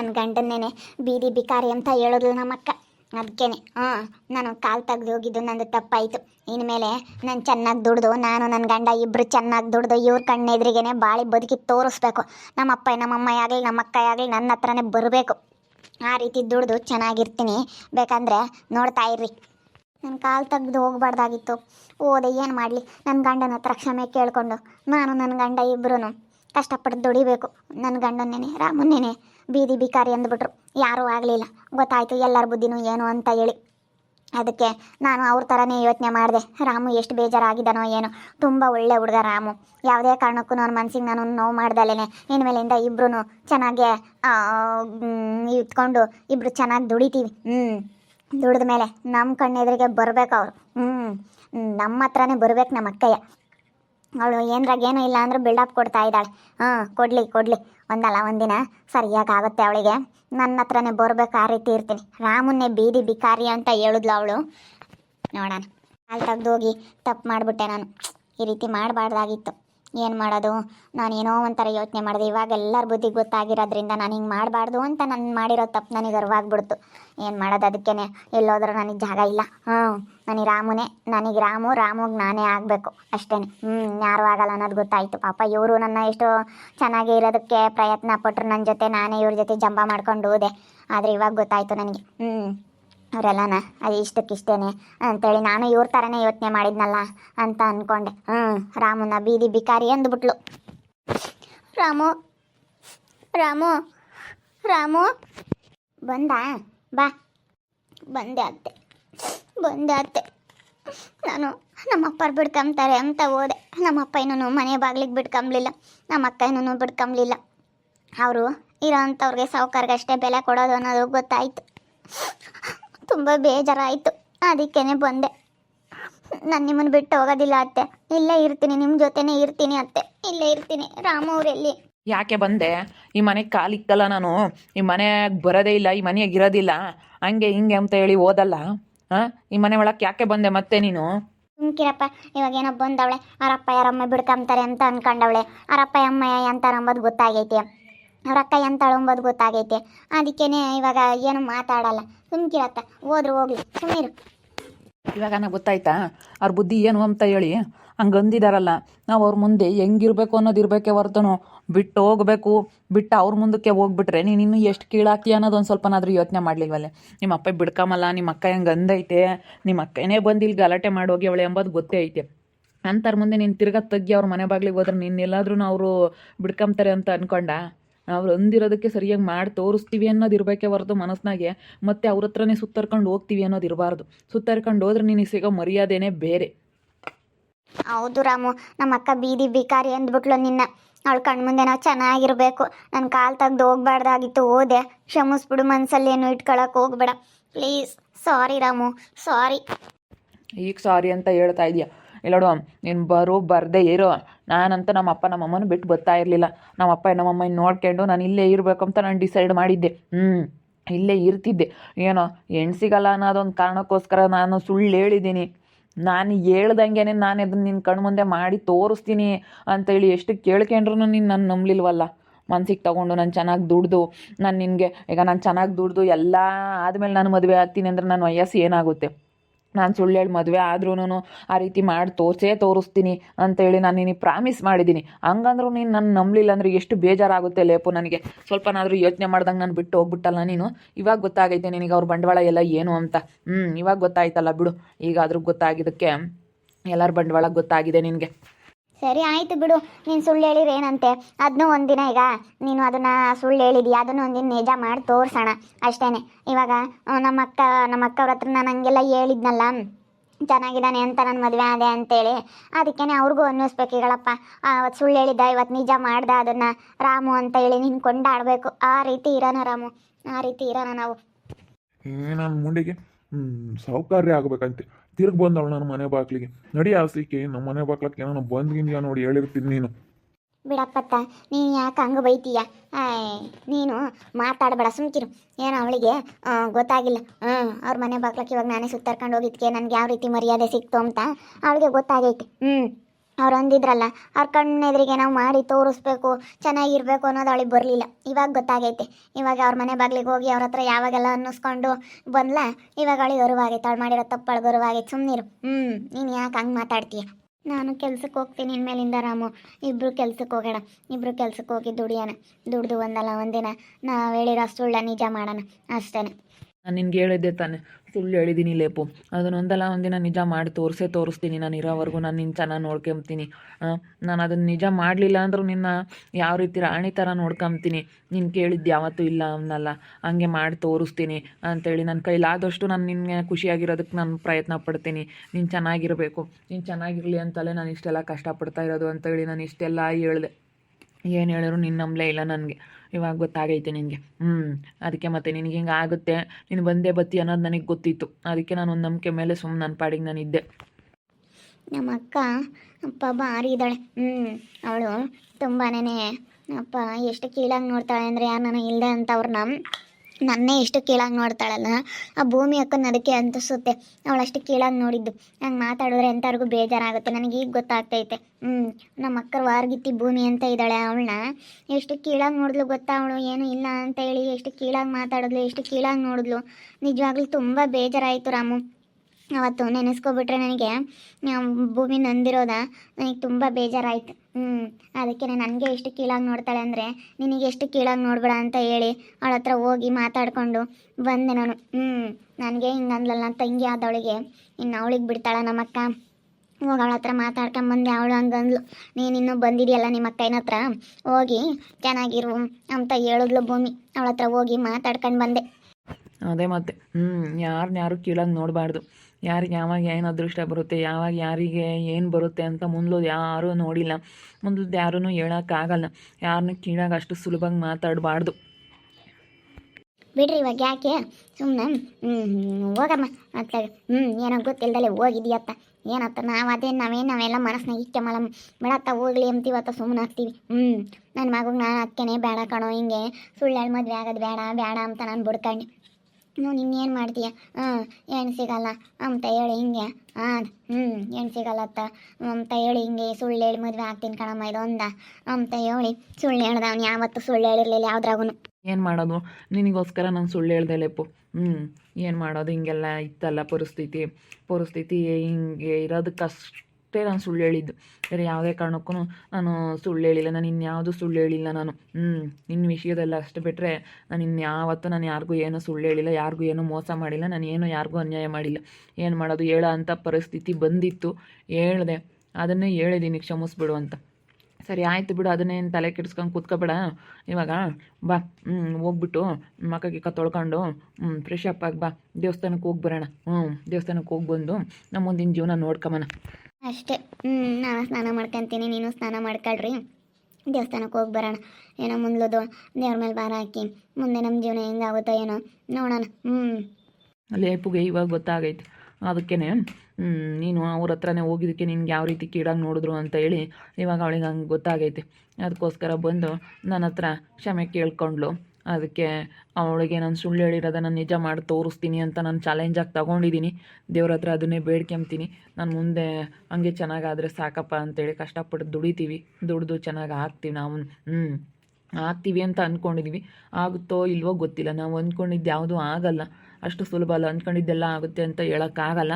ನನ್ನ ಗಂಡನೇನೆ ಬೀದಿ ಬಿಕಾರಿ ಅಂತ ಹೇಳಿದ್ಲು ನಮ್ಮಕ್ಕ. ಅದಕ್ಕೇನೆ ಹಾಂ, ನಾನು ಕಾಲು ತೆಗೆದು ಹೋಗಿದ್ದು ನಂದು ತಪ್ಪಾಯಿತು. ಇನ್ಮೇಲೆ ನಾನು ಚೆನ್ನಾಗಿ ದುಡ್ದು, ನಾನು ನನ್ನ ಗಂಡ ಇಬ್ಬರು ಚೆನ್ನಾಗಿ ದುಡ್ದು ಇವ್ರ ಕಣ್ಣೆದ್ರಿಗೇನೆ ಬಾಳಿ ಬದುಕಿ ತೋರಿಸ್ಬೇಕು. ನಮ್ಮಪ್ಪ, ನಮ್ಮಮ್ಮ ಆಗಲಿ ನಮ್ಮ ಅಕ್ಕ ಆಗಲಿ ನನ್ನ ಹತ್ರನೇ ಬರಬೇಕು. ಆ ರೀತಿ ದುಡ್ದು ಚೆನ್ನಾಗಿರ್ತೀನಿ. ಬೇಕಂದರೆ ನೋಡ್ತಾ ಇರ್ರಿ. ನನ್ನ ಕಾಲು ತೆಗ್ದು ಹೋಗ್ಬಾರ್ದಾಗಿತ್ತು. ಓದೆ ಏನು ಮಾಡಲಿ? ನನ್ನ ಗಂಡನ ಹತ್ರ ಕ್ಷಮೆ ಕೇಳಿಕೊಂಡು, ನಾನು ನನ್ನ ಗಂಡ ಇಬ್ಬರೂ ಕಷ್ಟಪಟ್ಟು ದುಡಿಬೇಕು. ನನ್ನ ಗಂಡನೇನೆ ರಾಮನ್ನೇನೆ ಬೀದಿ ಬಿಕಾರಿ ಅಂದ್ಬಿಟ್ರು. ಯಾರೂ ಆಗಲಿಲ್ಲ. ಗೊತ್ತಾಯಿತು ಎಲ್ಲರ ಬುದ್ಧಿನೂ ಏನು ಅಂತ ಹೇಳಿ. ಅದಕ್ಕೆ ನಾನು ಅವ್ರ ಥರನೇ ಯೋಚನೆ ಮಾಡಿದೆ. ರಾಮು ಎಷ್ಟು ಬೇಜಾರಾಗಿದ್ದಾನೋ ಏನೋ. ತುಂಬ ಒಳ್ಳೆ ಹುಡುಗ ರಾಮು. ಯಾವುದೇ ಕಾರಣಕ್ಕೂ ನನ್ನ ಮನಸ್ಸಿಗೆ ನಾನು ನೋವು ಮಾಡ್ದಲೇ ಇನ್ಮೇಲಿಂದ ಇಬ್ಬರೂ ಚೆನ್ನಾಗೆ ಇದ್ಕೊಂಡು ಇಬ್ಬರು ಚೆನ್ನಾಗಿ ದುಡಿತೀವಿ. ಹ್ಞೂ ದುಡಿದ ಮೇಲೆ ನಮ್ಮ ಕಣ್ಣೆದುರಿಗೆ ಬರಬೇಕು ಅವರು. ಹ್ಞೂ ನಮ್ಮ ಹತ್ರನೇ ಬರ್ಬೇಕು ನಮ್ಮ ಅಕ್ಕಯ್ಯ. ಅವಳು ಏನ್ರಾಗ ಏನೂ ಇಲ್ಲ ಅಂದ್ರೆ ಬಿಲ್ಡಪ್ ಕೊಡ್ತಾ ಇದ್ದಾಳೆ. ಹಾಂ, ಕೊಡಲಿ ಕೊಡಲಿ. ಒಂದಲ್ಲ, ಒಂದಿನ ಸರಿಯಾಗಿ ಆಗುತ್ತೆ ಅವಳಿಗೆ. ನನ್ನ ಹತ್ರನೇ ಬರ್ಬೇಕು, ಆ ರೀತಿ ಇರ್ತೀನಿ. ರಾಮನ್ನೇ ಬೀದಿ ಬಿಕಾರಿ ಅಂತ ಹೇಳಿದ್ಲು ಅವಳು. ನೋಡೋಣ. ಅಲ್ಲಿ ತೆಗ್ದೋಗಿ ತಪ್ಪು ಮಾಡಿಬಿಟ್ಟೆ ನಾನು. ಈ ರೀತಿ ಮಾಡಬಾರ್ದಾಗಿತ್ತು. ಏನು ಮಾಡೋದು? ನಾನು ಏನೋ ಒಂಥರ ಯೋಚನೆ ಮಾಡಿದೆ. ಇವಾಗ ಎಲ್ಲರ ಬುದ್ಧಿ ಗೊತ್ತಾಗಿರೋದ್ರಿಂದ ನಾನು ಹಿಂಗೆ ಮಾಡಬಾರ್ದು ಅಂತ ನಾನು ಮಾಡಿರೋ ತಪ್ಪು ನನಗೆ ಅರಿವಾಗ್ಬಿಡ್ತು. ಏನು ಮಾಡೋದು ಅದಕ್ಕೇ ಎಲ್ಲೋದ್ರೂ ನನಗೆ ಜಾಗ ಇಲ್ಲ. ಹ್ಞೂ ನನಗೆ ರಾಮುನೇ. ನನಗೆ ರಾಮು, ರಾಮುಗೆ ನಾನೇ ಆಗಬೇಕು ಅಷ್ಟೇ ಹ್ಞೂ ಯಾರು ಆಗಲ್ಲ ಅನ್ನೋದು ಗೊತ್ತಾಯಿತು. ಪಾಪ ಇವರು ನನ್ನ ಎಷ್ಟು ಚೆನ್ನಾಗಿ ಇರೋದಕ್ಕೆ ಪ್ರಯತ್ನ ಪಟ್ಟರು ನನ್ನ ಜೊತೆ ನಾನೇ ಇವ್ರ ಜೊತೆ ಜಂಬ ಮಾಡ್ಕೊಂಡು ಹೋದೆ. ಆದರೆ ಇವಾಗ ಗೊತ್ತಾಯಿತು ನನಗೆ. ಹ್ಞೂ ಅವರೆಲ್ಲನ ಅದು ಇಷ್ಟಕ್ಕಿಷ್ಟೇನೆ ಅಂತೇಳಿ ನಾನು ಇವ್ರ ಥರನೇ ಯೋಚನೆ ಮಾಡಿದ್ನಲ್ಲ ಅಂತ ಅಂದ್ಕೊಂಡೆ ಹ್ಞೂ ರಾಮನ ಬೀದಿ ಬಿಕಾರಿ ಅಂದ್ಬಿಟ್ಲು. ರಾಮು ರಾಮು ರಾಮು. ಬಂದ? ಬಾ. ಬಂದೆ ಅತ್ತೆ. ಬಂದೆ ಅತ್ತೆ. ನಾನು ನಮ್ಮ ಅಪ್ಪರು ಬಿಡ್ಕೊಂತಾರೆ ಅಂತ ಹೋದೆ. ನಮ್ಮಪ್ಪ ಇನ್ನೂ ಮನೆ ಬಾಗ್ಲಿಗೆ ಬಿಡ್ಕೊಂಬ್ಲಿಲ್ಲ ನಮ್ಮ ಅಕ್ಕ ಇನ್ನೂ ಬಿಡ್ಕೊಂಬ್ಲಿಲ್ಲ ಅವರು ಇರೋಂಥವ್ರಿಗೆ ಸಾವುಕಾರ್ಗೆ ಅಷ್ಟೇ ಬೆಲೆ ಕೊಡೋದು ಅನ್ನೋದು ಗೊತ್ತಾಯಿತು. ತುಂಬ ಬೇಜಾರಾಯಿತು. ಅದಕ್ಕೇ ಬಂದೆ. ನಾನು ನಿಮ್ಮನ್ನು ಬಿಟ್ಟು ಹೋಗೋದಿಲ್ಲ ಅತ್ತೆ. ಇಲ್ಲೇ ಇರ್ತೀನಿ ನಿಮ್ಮ ಜೊತೆನೇ ಇರ್ತೀನಿ ಅತ್ತೆ. ಇಲ್ಲೇ ಇರ್ತೀನಿ ರಾಮ ಅವರೆಲ್ಲಿ. ಯಾಕೆ ಬಂದೆ? ಈ ಮನೆಗೆ ಕಾಲಿಕ್ಕಲ್ಲ ನಾನು. ಈ ಮನೆಗೆ ಬರೋದೇ ಇಲ್ಲ ಈ ಮನೆಯಾಗ ಇರೋದಿಲ್ಲ. ಹಂಗೆ ಹಿಂಗೆ ಅಂತ ಹೇಳಿ ಓದಲ್ಲ ಹಾಂ ಈ ಮನೆ ಒಳಕ್ಕೆ ಯಾಕೆ ಬಂದೆ ಮತ್ತೆ ನೀನು? ಸುಮ್ಕಿರಪ್ಪ ಇವಾಗ ಏನೋ ಬಂದವಳೆ. ಅರಪ್ಪ ಯಾರಮ್ಮ ಬಿಡ್ಕೊಂತಾರೆ ಅಂತ ಅನ್ಕೊಂಡವಳೆ. ಅರಪ್ಪ ಅಮ್ಮ ಎಂತಾರ ಅಂಬೋದು ಗೊತ್ತಾಗೈತಿ. ಅವ್ರ ಅಕ್ಕ ಎಂತಾಳು ಅಂಬೋದು ಗೊತ್ತಾಗೈತಿ. ಅದಕ್ಕೇನೆ ಇವಾಗ ಏನು ಮಾತಾಡಲ್ಲ. ಸುಮ್ಕಿರತ್ತ. ಹೋದ್ರು, ಹೋಗ್ಲಿ. ಸುಮ್ಮನಿರು ಇವಾಗ ನನಗೆ ಗೊತ್ತಾಯ್ತಾ? ಅವ್ರ ಬುದ್ಧಿ ಏನು ಅಂತ ಹೇಳಿ ಹಂಗೆ ಅಂದಿದಾರಲ್ಲ ನಾವು ಅವ್ರ ಮುಂದೆ ಹೆಂಗಿರ್ಬೇಕು ಅನ್ನೋದು ಇರಬೇಕೆ ಹೊರತನು. ಬಿಟ್ಟು ಹೋಗ್ಬೇಕು. ಬಿಟ್ಟು ಅವ್ರ ಮುಂದಕ್ಕೆ ಹೋಗ್ಬಿಟ್ರೆ ನೀನು ಇನ್ನೂ ಎಷ್ಟು ಕೀಳಾಗ್ತೀಯ ಅನ್ನೋದು ಒಂದು ಸ್ವಲ್ಪನಾದರೂ ಯೋಚನೆ ಮಾಡ್ಲಿಲ್ವಲ್ಲ? ನಿಮ್ಮ ಅಪ್ಪ ಬಿಡ್ಕಮಲ್ಲ, ನಿಮ್ಮ ಅಕ್ಕ ಹೆಂಗೆ ಅಂದೈತೆ? ನಿಮ್ಮ ಅಕ್ಕನೇ ಬಂದು ಇಲ್ಲಿ ಗಲಾಟೆ ಮಾಡೋಗಿ ಅವಳೆ ಎಂಬುದು ಗೊತ್ತೇ ಐತೆ. ಅಂತಾರ ಮುಂದೆ ನೀನು ತಿರ್ಗಾ ತಗ್ಗಿ ಅವ್ರ ಮನೆ ಬಾಗ್ಲಿಗೆ ಹೋದ್ರೆ ನಿನ್ನೆಲ್ಲಾದ್ರೂ ಅವರು ಬಿಡ್ಕೊಂತಾರೆ ಅಂತ ಅನ್ಕೊಂಡ? ಅವ್ರು ಅಂದಿರೋದಕ್ಕೆ ಸರಿಯಾಗಿ ಮಾಡಿ ತೋರಿಸ್ತೀವಿ ಅನ್ನೋದು ಇರಬೇಕೆ ಹೊರತು ಮನಸ್ಸಿನಾಗೆ ಮತ್ತೆ ಅವ್ರ ಹತ್ರನೇ ಸುತ್ತರ್ಕೊಂಡು ಹೋಗ್ತೀವಿ ಅನ್ನೋದು ಇರಬಾರ್ದು. ಸುತ್ತರ್ಕೊಂಡು ಹೋದ್ರೆ ನಿನಗೆ ಸಿಗೋ ಮರ್ಯಾದೆನೇ ಬೇರೆ. ಹೌದು ರಾಮು ನಮ್ಮ ಅಕ್ಕ ಬೀದಿ ಬಿಕಾರಿ ಅಂದ್ಬಿಟ್ಲು ನಿನ್ನ. ಅವಳು ಕಣ್ಮುಂದೆ ನಾವು ಚೆನ್ನಾಗಿರ್ಬೇಕು. ನನ್ನ ಕಾಲು ತೆಗ್ದು ಹೋಗ್ಬಾರ್ದಾಗಿತ್ತು ಹೋದೆ. ಕ್ಷಮಿಸ್ಬಿಡು ಮನಸ್ಸಲ್ಲಿ ಏನು ಇಟ್ಕೊಳಕ್ಕೆ ಹೋಗ್ಬೇಡ. Please sorry Ramu sorry. ಈಗ ಸಾರಿ ಅಂತ ಹೇಳ್ತಾ ಇದೀಯ? ಇಲ್ಲೋಡು ನೀನು ಬರೋ ಬರದೇ ಇರೋ ನಾನಂತ ನಮ್ಮ ಅಪ್ಪ ನಮ್ಮಮ್ಮನ ಬಿಟ್ಟು ಬರ್ತಾ ಇರಲಿಲ್ಲ. ನಮ್ಮ ಅಪ್ಪ ನಮ್ಮಮ್ಮ ನೋಡ್ಕೊಂಡು ನಾನು ಇಲ್ಲೇ ಇರಬೇಕು ಅಂತ ನಾನು ಡಿಸೈಡ್ ಮಾಡಿದ್ದೆ. ಹ್ಞೂ ಇಲ್ಲೇ ಇರ್ತಿದ್ದೆ. ಏನೋ ಹೆಣ್ಣು ಸಿಗಲ್ಲ ಅನ್ನೋದೊಂದು ಕಾರಣಕ್ಕೋಸ್ಕರ ನಾನು ಸುಳ್ಳು ಹೇಳಿದ್ದೀನಿ. ನಾನು ಹೇಳ್ದಂಗೆ ನಾನು ಇದನ್ನು ನಿನ್ನ ಕಣ್ಣು ಮುಂದೆ ಮಾಡಿ ತೋರಿಸ್ತೀನಿ ಅಂತೇಳಿ ಎಷ್ಟು ಕೇಳ್ಕೊಂಡ್ರು ನೀನು ನಾನು ನಂಬಲಿಲ್ವಲ್ಲ? ಮನ್ಸಿಗೆ ತಗೊಂಡು ನಾನು ಚೆನ್ನಾಗಿ ದುಡ್ದು, ನಾನು ನಿನಗೆ, ಈಗ ನಾನು ಚೆನ್ನಾಗಿ ದುಡ್ದು ಎಲ್ಲ ಆದಮೇಲೆ ನಾನು ಮದುವೆ ಆಗ್ತೀನಿ ಅಂದ್ರೆ ನನ್ನ ವಯಸ್ಸು ಏನಾಗುತ್ತೆ? ನಾನು ಸುಳ್ಳು ಹೇಳಿ ಮದುವೆ ಆದ್ರೂ ಆ ರೀತಿ ಮಾಡಿ ತೋರಿಸೇ ತೋರಿಸ್ತೀನಿ ಅಂತೇಳಿ ನಾನು ನಿನಗೆ ಪ್ರಾಮಿಸ್ ಮಾಡಿದ್ದೀನಿ ಹಂಗಂದ್ರೂ ನೀನು ನನ್ನ ನಂಬಲಿಲ್ಲ ಅಂದರೆ ಎಷ್ಟು ಬೇಜಾರಾಗುತ್ತೆ ಲೇಪು ನನಗೆ. ಸ್ವಲ್ಪನಾದರೂ ಯೋಚನೆ ಮಾಡ್ದಂಗೆ ನಾನು ಬಿಟ್ಟು ಹೋಗ್ಬಿಟ್ಟಲ್ಲ ನೀನು? ಇವಾಗ ಗೊತ್ತಾಗೈತೆ ನಿನಗೆ ಅವ್ರ ಬಂಡವಾಳ ಎಲ್ಲ ಏನು ಅಂತ. ಹ್ಞೂ ಇವಾಗ ಗೊತ್ತಾಯ್ತಲ್ಲ ಬಿಡು. ಈಗಾದರೂ ಗೊತ್ತಾಗಿದ್ದಕ್ಕೆ ಎಲ್ಲರ ಬಂಡವಾಳ ಗೊತ್ತಾಗಿದೆ ನಿನಗೆ. ಸರಿ, ಆಯ್ತು ಬಿಡು. ನೀನು ಸುಳ್ಳು ಹೇಳಿದ್ರೆ ಏನಂತೆ? ಅದನ್ನೂ ಒಂದಿನ ಈಗ. ನೀನು ಅದನ್ನು ಸುಳ್ಳು ಹೇಳಿದ್ಯಾ? ಅದನ್ನು ಒಂದಿನ ನಿಜ ಮಾಡಿ ತೋರ್ಸೋಣ. ಅಷ್ಟೇ ಇವಾಗ ನಮ್ಮ ಅಕ್ಕ ನಮ್ಮ ಅಕ್ಕವ್ರ ಹತ್ರ ನಾನು ಹಂಗೆಲ್ಲ ಹೇಳಿದ್ನಲ್ಲ. ಚೆನ್ನಾಗಿದ್ದಾನೆ ಅಂತ ನನ್ನ ಮದುವೆ ಆದೆ ಅಂತೇಳಿ. ಅದಕ್ಕೇನೆ ಅವ್ರಿಗೂ ಅನ್ನಿಸ್ಬೇಕು, ಈಗಳಪ್ಪ. ಅವತ್ತು ಸುಳ್ಳು ಹೇಳಿದ್ದ ಇವತ್ತು ನಿಜ ಮಾಡ್ದೆ ಅದನ್ನು. ರಾಮು ಅಂತ ಹೇಳಿ ನೀನು ಕೊಂಡಾಡಬೇಕು. ಆ ರೀತಿ ಇರೋಣ ರಾಮು. ಆ ರೀತಿ ಇರೋಣ ನಾವು. ಏ ನನ್ನ ಮುಂಡಿಗೆ ಸೌಕರ್ಯ ಆಗ್ಬೇಕಂತೆ. ತಿರ್ಗಿ ಬಂದವಳು ನನ್ನ ಮನೆ ಬಾಗ್ಲಿಗೆ. ನಡಿ ಆಸಿಕೆ ನಮ್ಮ ಮನೆ ಬಾಗ್ಲಕ್ಕೆ ಏನೋ ಬಂದ್ಗಿಂದ್ಯಾ ನೋಡಿ ಹೇಳಿರ್ತೀನಿ ನೀನು. ಬಿಡಪ್ಪತ್ತ, ನೀನು ಯಾಕೆ ಹಂಗ ಬೈತೀಯ? ನೀನು ಮಾತಾಡಬೇಡ, ಸುಮ್ಕಿರು. ಏನು ಅವಳಿಗೆ ಗೊತ್ತಾಗಿಲ್ಲ. ಹ್ಞೂ ಅವ್ರ ಮನೆ ಬಾಗ್ಲಕ್ಕೆ ಇವಾಗ ನಾನೇ ಸುತ್ತರ್ಕೊಂಡು ಹೋಗಿದ್ಕೆ, ನನಗೆ ಯಾವ ರೀತಿ ಮರ್ಯಾದೆ ಸಿಕ್ತು ಅಂತ ಅವಳಿಗೆ ಗೊತ್ತಾಗೈತೆ. ಹ್ಞೂ ಅವ್ರು ಅಂದಿದ್ರಲ್ಲ, ಅವ್ರ ಕಣ್ಣೆದ್ರಿಗೆ ನಾವು ಮಾಡಿ ತೋರಿಸ್ಬೇಕು, ಚೆನ್ನಾಗಿರ್ಬೇಕು ಅನ್ನೋದು ಅವಳಿಗೆ ಬರಲಿಲ್ಲ. ಇವಾಗ ಗೊತ್ತಾಗೈತೆ. ಇವಾಗ ಅವ್ರ ಮನೆ ಬಾಗಿಲಿಗೆ ಹೋಗಿ ಅವ್ರ ಹತ್ರ ಯಾವಾಗೆಲ್ಲ ಅನ್ನಿಸ್ಕೊಂಡು ಬಂದ್ಲ, ಇವಾಗ ಅವಳಿಗೆ ಗರುವಾಗೈತೆ. ಅವಳು ಮಾಡಿರೋ ತಪ್ಪಳು ಗರುವಾಗೈತೆ. ಸುಮ್ಮನಿರು ಹ್ಞೂ ನೀನು ಯಾಕೆ ಹಂಗೆ ಮಾತಾಡ್ತೀಯ? ನಾನು ಕೆಲ್ಸಕ್ಕೆ ಹೋಗ್ತೀನಿ ಇನ್ಮೇಲಿಂದ ರಾಮು. ಇಬ್ಬರು ಕೆಲ್ಸಕ್ಕೆ ಹೋಗೋಣ. ಇಬ್ಬರು ಕೆಲ್ಸಕ್ಕೆ ಹೋಗಿ ದುಡಿಯೋಣ. ದುಡ್ದು ಒಂದಲ್ಲ ಒಂದಿನ ನಾವು ಹೇಳಿರೋ ಸುಳ್ಳ ನಿಜ ಮಾಡೋಣ. ಅಷ್ಟೇ ನಾನು ನಿನ್ಗೆ ಹೇಳಿದ್ದೆ ತಾನೆ ಸುಳ್ಳು ಹೇಳಿದ್ದೀನಿ ಲೇಪು. ಅದನ್ನೊಂದಲ್ಲ ಒಂದಿನ ನಿಜ ಮಾಡಿ ತೋರಿಸೇ ತೋರಿಸ್ತೀನಿ ನಾನು ಇರೋವರೆಗೂ, ನಾನು ನಿನ್ನ ಚೆನ್ನಾಗಿ ನೋಡ್ಕೊಂತೀನಿ ನಾನು ಅದನ್ನು ನಿಜ ಮಾಡಲಿಲ್ಲ ಅಂದರೂ ನಿನ್ನ ಯಾವ ರೀತಿ ರಾಣಿ ಥರ ನೋಡ್ಕೊಂತೀನಿ ನೀನು ಕೇಳಿದ್ದು ಯಾವತ್ತೂ ಇಲ್ಲ ಅವನಲ್ಲ, ಹಂಗೆ ಮಾಡಿ ತೋರಿಸ್ತೀನಿ ಅಂತೇಳಿ ನನ್ನ ಕೈಲಾದಷ್ಟು ನಾನು ನಿನಗೆ ಖುಷಿಯಾಗಿರೋದಕ್ಕೆ ನಾನು ಪ್ರಯತ್ನ ಪಡ್ತೀನಿ. ನೀನು ಚೆನ್ನಾಗಿರಬೇಕು, ನೀನು ಚೆನ್ನಾಗಿರಲಿ ಅಂತಲೇ ನಾನು ಇಷ್ಟೆಲ್ಲ ಕಷ್ಟಪಡ್ತಾ ಇರೋದು ಅಂತೇಳಿ ನಾನು ಇಷ್ಟೆಲ್ಲ ಹೇಳಿದೆ. ಏನು ಹೇಳಿದ್ರು ನಿನ್ನ ನಂಬಲೇ ಇಲ್ಲ ನನಗೆ. ಇವಾಗ ಗೊತ್ತಾಗೈತೆ ನಿನಗೆ. ಹ್ಞೂ ಅದಕ್ಕೆ ಮತ್ತೆ ನಿನಗೆ ಹಿಂಗೆ ಆಗುತ್ತೆ. ನೀನು ಬಂದೇ ಬತ್ತಿ ಅನ್ನೋದು ನನಗೆ ಗೊತ್ತಿತ್ತು. ಅದಕ್ಕೆ ನಾನು ಒಂದು ನಂಬಿಕೆ ಮೇಲೆ ಸುಮ್ಮನೆ ನನ್ನ ಪಾಡಿಗೆ ನಾನು ಇದ್ದೆ. ನಮ್ಮ ಅಕ್ಕ ಅಪ್ಪ ಭಾರಿ ಇದ್ದಾಳೆ. ಹ್ಞೂ ಅವಳು ತುಂಬಾನೇ ಅಪ್ಪ ಎಷ್ಟು ಕೀಳಾಗಿ ನೋಡ್ತಾಳೆ ಅಂದರೆ ಯಾರು ನಾನು ಇಲ್ಲದೆ ಅಂತವ್ರನ್ನ ನನ್ನೇ ಎಷ್ಟು ಕೀಳಾಗಿ ನೋಡ್ತಾಳಲ್ಲ? ಆ ಭೂಮಿ ಅಕ್ಕನ ಅದಕ್ಕೆ ಅನಿಸುತ್ತೆ ಅವಳಷ್ಟು ಕೀಳಾಗಿ ನೋಡಿದ್ದು. ನಂಗೆ ಮಾತಾಡಿದ್ರೆ ಎಂಥವ್ರಿಗೂ ಬೇಜಾರಾಗುತ್ತೆ. ನನಗೆ ಈಗ ಗೊತ್ತಾಗ್ತೈತೆ. ಹ್ಞೂ ನಮ್ಮ ಅಕ್ಕರ ವಾರ್ಗಿತ್ತಿ ಭೂಮಿ ಅಂತ ಇದ್ದಾಳೆ ಅವಳನ್ನ ಎಷ್ಟು ಕೀಳಾಗಿ ನೋಡಿದ್ಲು ಗೊತ್ತಾ ಅವಳು? ಏನು ಇಲ್ಲ ಅಂತ ಹೇಳಿ ಎಷ್ಟು ಕೀಳಾಗಿ ಮಾತಾಡಿದ್ಲು, ಎಷ್ಟು ಕೀಳಾಗಿ ನೋಡಿದ್ಲು. ನಿಜವಾಗ್ಲೂ ತುಂಬ ಬೇಜಾರಾಯಿತು ರಾಮು. ಅವತ್ತು ನೆನೆಸ್ಕೊಬಿಟ್ರೆ ನನಗೆ ಭೂಮಿ ನಂದಿರೋದ. ನನಗೆ ತುಂಬ ಬೇಜಾರಾಯಿತು. ಹ್ಞೂ ಅದಕ್ಕೆ ನನಗೆ ಎಷ್ಟು ಕೀಳಾಗಿ ನೋಡ್ತಾಳೆ ಅಂದರೆ ನಿನಗೆ ಎಷ್ಟು ಕೀಳಾಗಿ ನೋಡ್ಬೇಡ ಅಂತ ಹೇಳಿ ಅವಳ ಹತ್ರ ಹೋಗಿ ಮಾತಾಡಿಕೊಂಡು ಬಂದೆ ನಾನು. ಹ್ಞೂ ನನಗೆ ಹಿಂಗೆ ಅಂದ್ಲಲ್ಲ ತಂಗಿ ಆದವಳಿಗೆ. ಇನ್ನು ಅವಳಿಗೆ ಬಿಡ್ತಾಳ ನಮ್ಮಕ್ಕ. ಹೋಗಿ ಅವಳ ಹತ್ರ ಮಾತಾಡ್ಕೊಂಬಂದೆ ಅವಳು ಹಂಗಂದ್ಲು. ನೀನಿನ್ನೂ ಬಂದಿದೆಯಲ್ಲ ನಿಮ್ಮ ಅಕ್ಕನ ಹತ್ರ? ಹೋಗಿ ಚೆನ್ನಾಗಿರು ಅಂತ ಹೇಳಿದ್ಲು ಭೂಮಿ. ಅವಳ ಹತ್ರ ಹೋಗಿ ಮಾತಾಡ್ಕೊಂಡು ಬಂದೆ. ಅದೇ ಮತ್ತೆ. ಹ್ಞೂ ಯಾರನ್ನ ಯಾರು ಕೀಳಾಗಿ ನೋಡಬಾರ್ದು. ಯಾರಿಗೆ ಯಾವಾಗ ಏನು ಅದೃಷ್ಟ ಬರುತ್ತೆ, ಯಾವಾಗ ಯಾರಿಗೆ ಏನು ಬರುತ್ತೆ ಅಂತ ಮುಂದ್ಲೋದು ಯಾರೂ ನೋಡಿಲ್ಲ. ಮುಂದ್ಲದ್ದು ಯಾರೂ ಹೇಳೋಕ್ಕಾಗಲ್ಲ. ಯಾರನ್ನೂ ಕೀಳಾಗಿ ಅಷ್ಟು ಸುಲಭವಾಗಿ ಮಾತಾಡಬಾರ್ದು. ಬಿಡ್ರಿ ಇವಾಗ ಯಾಕೆ? ಸುಮ್ಮನೆ ಹ್ಞೂ ಹೋಗಮ್ಮ. ಮತ್ತೆ ಹ್ಞೂ ಏನೋ ಗೊತ್ತಿಲ್ದಲೆ ಹೋಗಿದ್ಯತ್ತ ಏನತ್ತ ನಾವು ಅದೇ, ನಾವೇನು, ನಾವೆಲ್ಲ ಮನಸ್ನಾಗ ಇಕ್ಕೆ ಬಿಡತ್ತ ಹೋಗ್ಲಿ ಅಂತೀವತ್ತ ಸುಮ್ಮನೆ ಆಗ್ತೀವಿ. ಹ್ಞೂ ನನ್ನ ಮಗುಗೆ ನಾನು ಅಕ್ಕೇನೆ ಬೇಡ ಕಣೋ, ಹಿಂಗೆ ಸುಳ್ಳು ಮದುವೆ ಆಗೋದು ಬೇಡ ಬೇಡ ಅಂತ ನಾನು ಬಿಡ್ಕಂಡು. ನೀವು ಇನ್ನೇನು ಮಾಡ್ತೀಯ? ಹಾಂ ಏನು ಸಿಗಲ್ಲ? ಅಂತ ಹೇಳಿ ಹಿಂಗೆ. ಹಾಂ ಹ್ಞೂ ಏನು ಸಿಗಲ್ಲತ್ತ ಅಂತ ಹೇಳಿ ಹಿಂಗೆ ಸುಳ್ಳು ಹೇಳಿ ಮದುವೆ ಆಗ್ತೀನಿ ಕಣಮ್ಮ ಇದೊಂದ. ಅಂತ ಹೇಳಿ ಸುಳ್ಳು ಹೇಳ್ದ ಅವ್ನು ಯಾವತ್ತೂ ಸುಳ್ಳು ಹೇಳಿರ್ಲಿಲ್ಲ ಯಾವ್ದ್ರಾಗೂ ಏನು ಮಾಡೋದು? ನಿನಗೋಸ್ಕರ ನಾನು ಸುಳ್ಳು ಹೇಳ್ದೆ ಲೇಪು. ಹ್ಞೂ ಏನು ಮಾಡೋದು? ಹಿಂಗೆಲ್ಲ ಇತ್ತಲ್ಲ ಪರಿಸ್ಥಿತಿ. ಪರಿಸ್ಥಿತಿ ಹಿಂಗೆ ಇರೋದಕ್ಕಷ್ಟೇ ನಾನು ಸುಳ್ಳು ಹೇಳಿದ್ದು. ಬೇರೆ ಯಾವುದೇ ಕಾರಣಕ್ಕೂ ನಾನು ಸುಳ್ಳು ಹೇಳಿಲ್ಲ. ನಾನು ಇನ್ಯಾವುದು ಸುಳ್ಳು ಹೇಳಿಲ್ಲ ನಾನು. ಹ್ಞೂ ನಿನ್ನ ವಿಷಯದಲ್ಲಿ ಅಷ್ಟು ಬಿಟ್ಟರೆ ನಾನು ಇನ್ಯಾವತ್ತೂ ನಾನು ಯಾರಿಗೂ ಏನೂ ಸುಳ್ಳು ಹೇಳಿಲ್ಲ, ಯಾರಿಗೂ ಏನೂ ಮೋಸ ಮಾಡಿಲ್ಲ, ನಾನು ಏನೂ ಯಾರಿಗೂ ಅನ್ಯಾಯ ಮಾಡಿಲ್ಲ. ಏನು ಮಾಡೋದು? ಹೇಳೋ ಅಂಥ ಪರಿಸ್ಥಿತಿ ಬಂದಿತ್ತು. ಹೇಳಿದೆ. ಅದನ್ನೇ ಹೇಳಿದ್ದೀನಿ ಕ್ಷಮಿಸ್ಬಿಡು ಅಂತ. ಸರಿ, ಆಯ್ತು ಬಿಡು. ಅದನ್ನೇನು ತಲೆ ಕೆಡಿಸ್ಕೊಂಡು ಕೂತ್ಕೋಬೇಡ. ಇವಾಗ ಬಾ. ಹ್ಞೂ ಹೋಗ್ಬಿಟ್ಟು ಮಕ್ಕ ಗಿಕ್ಕ ತೊಳ್ಕೊಂಡು ಹ್ಞೂ ಫ್ರೆಶ್ ಅಪ್ ಆಗಿ ಬಾ. ದೇವಸ್ಥಾನಕ್ಕೆ ಹೋಗಿ ಬರೋಣ. ಹ್ಞೂ ದೇವಸ್ಥಾನಕ್ಕೆ ಹೋಗಿ ಬಂದು ನಮ್ಮ ಮುಂದಿನ ಜೀವನ ನೋಡ್ಕೊಂಬನ ಅಷ್ಟೇ. ಹ್ಞೂ ನಾನು ಸ್ನಾನ ಮಾಡ್ಕೊತೀನಿ, ನೀನು ಸ್ನಾನ ಮಾಡ್ಕೊಳ್ರಿ. ದೇವಸ್ಥಾನಕ್ಕೆ ಹೋಗಿ ಬರೋಣ. ಏನೋ ಮುಂದ್ಲದು, ದೇವ್ರ ಮೇಲೆ ಭಾರ ಹಾಕಿ. ಮುಂದೆ ನಮ್ಮ ಜೀವನ ಹೆಂಗಾಗುತ್ತೋ ಏನೋ ನೋಡೋಣ. ಹ್ಞೂ ಲೇಪುಗೆ ಇವಾಗ ಗೊತ್ತಾಗೈತೆ. ಅದಕ್ಕೇ ನೀನು ಅವ್ರ ಹತ್ರನೇ ಹೋಗಿದ್ದಕ್ಕೆ ನಿನ್ಗೆ ಯಾವ ರೀತಿ ಕೀಡಾಗಿ ನೋಡಿದ್ರು ಅಂತ ಹೇಳಿ ಇವಾಗ ಅವಳಿಗೆ ಹಂಗೆ ಗೊತ್ತಾಗೈತೆ. ಅದಕ್ಕೋಸ್ಕರ ಬಂದು ನನ್ನ ಹತ್ರ ಕ್ಷಮೆ ಕೇಳ್ಕೊಂಡ್ಲು. ಅದಕ್ಕೆ ಅವಳಿಗೆ ನಾನು ಸುಳ್ಳು ಹೇಳಿರೋದನ್ನ ನಿಜ ಮಾಡಿ ತೋರಿಸ್ತೀನಿ ಅಂತ ನಾನು ಚಾಲೆಂಜಾಗಿ ತಗೊಂಡಿದ್ದೀನಿ ದೇವ್ರ ಹತ್ರ ಅದನ್ನೇ ಬೇಡ್ಕೊಂತೀನಿ ನಾನು ಮುಂದೆ ಹಂಗೆ ಚೆನ್ನಾಗಾದರೆ ಸಾಕಪ್ಪ ಅಂತೇಳಿ ಕಷ್ಟಪಟ್ಟು ದುಡಿತೀವಿ. ದುಡ್ದು ಚೆನ್ನಾಗಿ ಹಾಕ್ತೀವಿ ನಾವು. ಹ್ಞೂ ಆಗ್ತೀವಿ ಅಂತ ಅಂದ್ಕೊಂಡಿದ್ದೀವಿ ಆಗುತ್ತೋ ಇಲ್ವೋ ಗೊತ್ತಿಲ್ಲ. ನಾವು ಅಂದ್ಕೊಂಡಿದ್ದು ಯಾವುದೂ ಆಗಲ್ಲ. ಅಷ್ಟು ಸುಲಭ ಅಲ್ಲ ಅಂದ್ಕೊಂಡಿದ್ದೆಲ್ಲ ಆಗುತ್ತೆ ಅಂತ ಹೇಳೋಕ್ಕಾಗಲ್ಲ.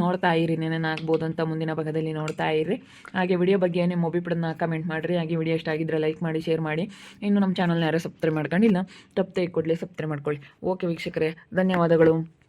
ನೋಡ್ತಾ ಇರಿ, ನೆನೇನು ಆಗ್ಬೋದು ಅಂತ ಮುಂದಿನ ಭಾಗದಲ್ಲಿ ನೋಡ್ತಾ ಇರಿ. ಹಾಗೆ ವಿಡಿಯೋ ಬಗ್ಗೆ ನಿಮ್ಮ ಒಬ್ಬಿಬ್ಬರನ್ನ ಕಮೆಂಟ್ ಮಾಡಿರಿ. ಹಾಗೆ ವಿಡಿಯೋ ಇಷ್ಟ ಆಗಿದ್ರೆ ಲೈಕ್ ಮಾಡಿ ಶೇರ್ ಮಾಡಿ. ಇನ್ನು ನಮ್ಮ ಚಾನಲ್ನ ಯಾರೋ ಸಬ್ಸ್ಕ್ರೈಬ್ ಮಾಡ್ಕೊಂಡಿಲ್ಲ, ತಪ್ಪದೆ ಕೊಡಲಿ ಸಬ್ಸ್ಕ್ರೈಬ್ ಮಾಡ್ಕೊಳ್ಳಿ. ಓಕೆ ವೀಕ್ಷಕರೇ, ಧನ್ಯವಾದಗಳು.